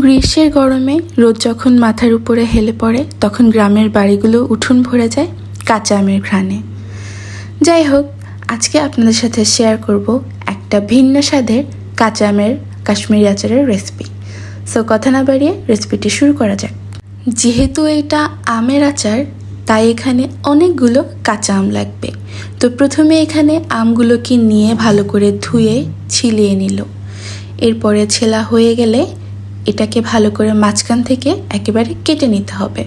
গ্রীষ্মের গরমে রোদ যখন মাথার উপরে হেলে পড়ে, তখন গ্রামের বাড়িগুলো উঠোন ভরে যায় কাঁচা আমের ঘ্রাণে। যাই হোক, আজকে আপনাদের সাথে শেয়ার করব একটা ভিন্ন স্বাদের কাঁচা আমের কাশ্মীরি আচারের রেসিপি সো কথা না বাড়িয়ে রেসিপিটি শুরু করা যাক। যেহেতু এটা আমের আচার, তাই এখানে অনেকগুলো কাঁচা আম লাগবে। তো প্রথমে এখানে আমগুলোকে নিয়ে ভালো করে ধুয়ে ছিলিয়ে নিল। এরপরে ছেলা হয়ে গেলে এটাকে ভালো করে মাঝখান থেকে একেবারে কেটে নিতে হবে।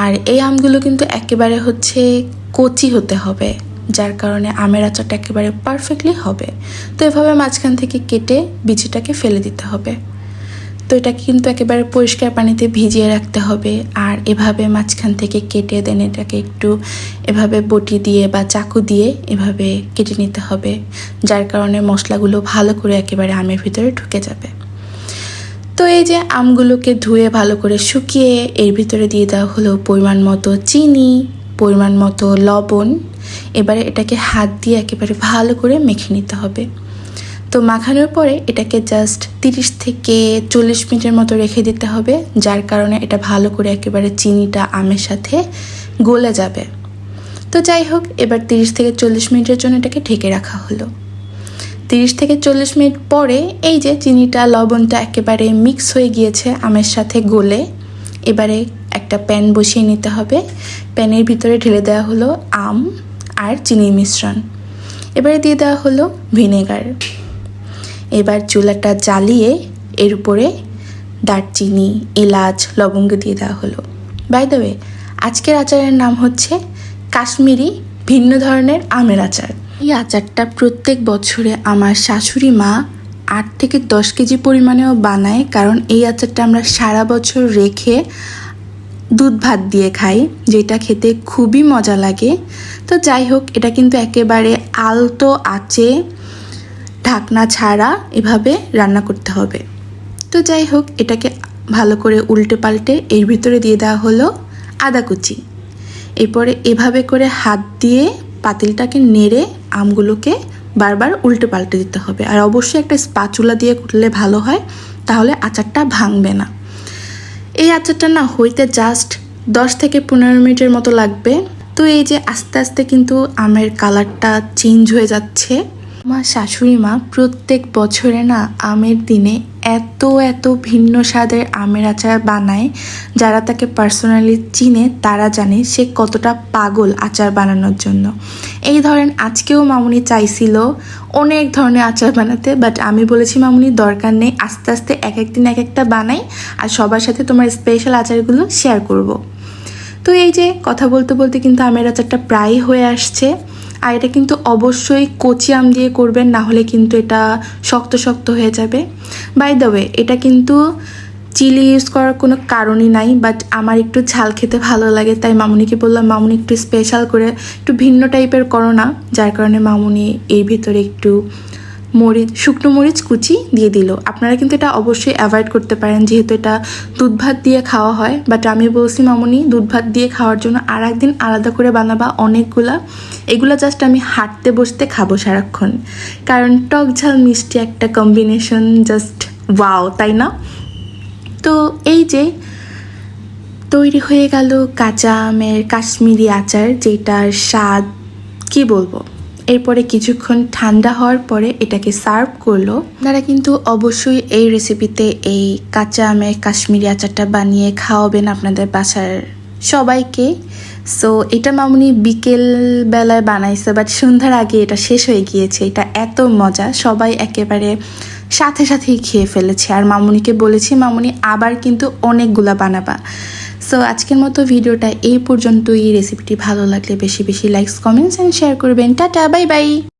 আর এই আমগুলো কিন্তু একেবারে হচ্ছে কচি হতে হবে, যার কারণে আমের আচারটা একেবারে পারফেক্টলি হবে। তো এভাবে মাঝখান থেকে কেটে বিচিটাকে ফেলে দিতে হবে। তো এটাকে কিন্তু একেবারে পরিষ্কার পানিতে ভিজিয়ে রাখতে হবে। আর এভাবে মাঝখান থেকে কেটে দেন এটাকে একটু এভাবে বটি দিয়ে বা চাকু দিয়ে এভাবে কেটে নিতে হবে, যার কারণে মশলাগুলো ভালো করে একেবারে আমের ভিতরে ঢুকে যাবে। তো এই যে আমগুলোকে ধুয়ে ভালো করে শুকিয়ে এর ভিতরে দিয়ে দেওয়া হলো পরিমাণ মতো চিনি, পরিমাণ মতো লবণ। এবারে এটাকে হাত দিয়ে একেবারে ভালো করে মেখে নিতে হবে। তো মাখানোর পরে এটাকে জাস্ট তিরিশ থেকে চল্লিশ মিনিটের মতো রেখে দিতে হবে, যার কারণে এটা ভালো করে একেবারে চিনিটা আমের সাথে গলে যাবে। তো যাই হোক, এবার তিরিশ থেকে চল্লিশ মিনিটের জন্য এটাকে ঢেকে রাখা হলো। তিরিশ থেকে চল্লিশ মিনিট পরে এই যে চিনিটা, লবণটা একেবারে মিক্স হয়ে গিয়েছে আমের সাথে গলে। এবারে একটা প্যান বসিয়ে নিতে হবে। প্যানের ভিতরে ঢেলে দেওয়া হলো আম আর চিনির মিশ্রণ। এবারে দিয়ে দেওয়া হলো ভিনেগার। এবার চুলাটা জ্বালিয়ে এর উপরে দারচিনি, এলাচ, লবঙ্গ দিয়ে দেওয়া হলো। বাই দ্য ওয়ে আজকের আচারের নাম হচ্ছে কাশ্মীরি ভিন্ন ধরনের আমের আচার। এই আচারটা প্রত্যেক বছরে আমার শাশুড়ি মা আট থেকে দশ কেজি পরিমাণেও বানায়, কারণ এই আচারটা আমরা সারা বছর রেখে দুধ ভাত দিয়ে খাই, যেটা খেতে খুবই মজা লাগে। তো যাই হোক, এটা কিন্তু একেবারে আলতো আঁচে ঢাকনা ছাড়া এভাবে রান্না করতে হবে। তো যাই হোক, এটাকে ভালো করে উল্টে পাল্টে এর ভিতরে দিয়ে দেওয়া হলো আদা কুচি। এরপরে এভাবে করে হাত দিয়ে পাতিলটাকে নেড়ে আমগুলোকে বারবার উল্টে পাল্টে দিতে হবে। আর অবশ্যই একটা স্পাচুলা দিয়ে করলে ভালো হয়, তাহলে আচারটা ভাঙবে না। এই আচারটা না হইতে জাস্ট দশ থেকে পনেরো মিনিটের মতো লাগবে। তো এই যে আস্তে আস্তে কিন্তু আমের কালারটা চেঞ্জ হয়ে যাচ্ছে। আমার শাশুড়ি মা প্রত্যেক বছরে না আমের দিনে এত এত ভিন্ন স্বাদের আমের আচার বানায় যারা তাকে পার্সোনালি চিনে, তারা জানে সে কতটা পাগল আচার বানানোর জন্য এই ধরেন আজকেও মামুনি চাইছিল অনেক ধরনের আচার বানাতে বাট আমি বলেছি, মামুনি, দরকার নেই, আস্তে আস্তে এক একদিন এক একটা বানাই আর সবার সাথে তোমার স্পেশাল আচারগুলো শেয়ার করব। তো এই যে কথা বলতে বলতে কিন্তু আমের আচারটা প্রায় হয়ে আসছে আর এটা কিন্তু অবশ্যই কচি আম দিয়ে করবেন, না হলে কিন্তু এটা শক্ত শক্ত হয়ে যাবে। বাই দ্য ওয়ে এটা কিন্তু চিলি ইউজ করার কোনো কারণই নাই বাট আমার একটু ঝাল খেতে ভালো লাগে, তাই মামুনিকে বললাম, মামুনি একটু স্পেশাল করে, একটু ভিন্ন টাইপের করো না। যার কারণে মামুনি এর ভিতরে একটু মরিচ, শুকনো মরিচ কুচি দিয়ে দিল। আপনারা কিন্তু এটা অবশ্যই অ্যাভয়েড করতে পারেন, যেহেতু এটা দুধ ভাত দিয়ে খাওয়া হয়। বাট আমি বলছি, মামুনি, দুধ ভাত দিয়ে খাওয়ার জন্য আর একদিন আলাদা করে বানাবা অনেকগুলা। এগুলো জাস্ট আমি হাঁটতে বসতে খাব সারাক্ষণ। কারণ টক ঝাল মিষ্টি একটা কম্বিনেশন জাস্ট ওয়াও তাই না? তো এই যে তৈরি হয়ে গেল কাঁচা আমের কাশ্মীরি আচার, যেটার স্বাদ কি বলব? এরপরে কিছুক্ষণ ঠান্ডা হওয়ার পরে এটাকে সার্ভ করল। আপনারা কিন্তু অবশ্যই এই রেসিপিতে এই কাঁচা আমের কাশ্মীরি আচারটা বানিয়ে খাওয়াবেন আপনাদের বাসার সবাইকে। সো এটা মামুনি বিকেল বেলায় বানাইছে বাট সন্ধ্যার আগে এটা শেষ হয়ে গিয়েছে। এটা এত মজা, সবাই একেবারে সাথে সাথেই খেয়ে ফেলেছে। আর মামুনিকে বলেছি, মামুনি, আবার কিন্তু অনেকগুলা বানাবা। সো আজকের মতো ভিডিওটা এই পর্যন্তই। রেসিপিটি ভালো লাগলে বেশি বেশি লাইকস কমেন্টস অ্যান্ড শেয়ার করবেন। Tata bye bye